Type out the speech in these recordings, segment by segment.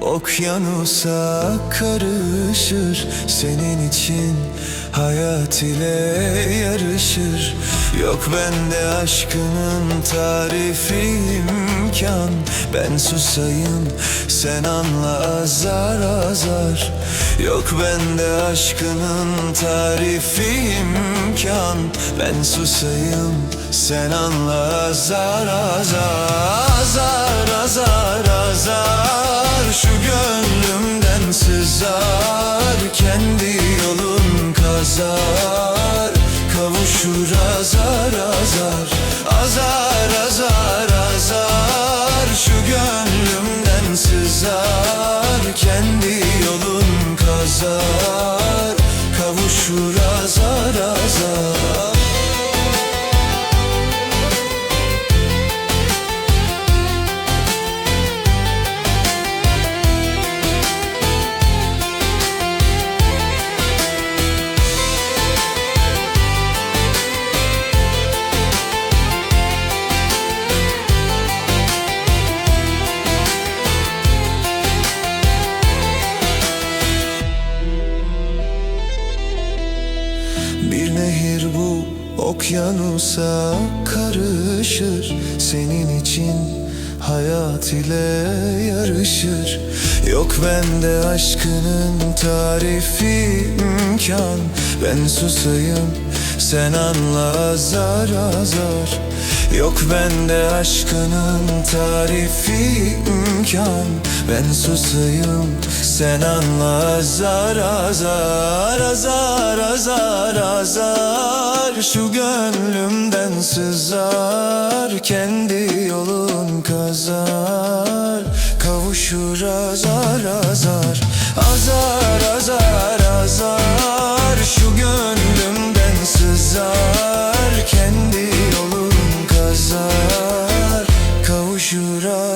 okyanusa karışır. Senin için hayat ile yarışır. Yok bende aşkının tarifi imkan. Ben susayım sen anla azar azar. Yok bende aşkının tarifi imkan. Ben susayım sen anla azar Azar. Azar kazar Kavuşur azar azar Azar azar azar. Şu gönlümden sızar Kendi yolun kazar Kavuşur Bir nehir bu okyanusa karışır. Senin için hayat ile yarışır. Yok bende aşkının tarifi imkan. Ben susayım sen anla azar azar. Yok bende aşkının tarifi imkan imkan Ben susayım sen anla. Azar azar azar azar azar Şu gönlümden sızar kendi yolun kazar. Kavuşur azar azar azar azar azar. Şu gönlümden sızar kendi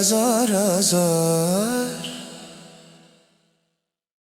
azar azar.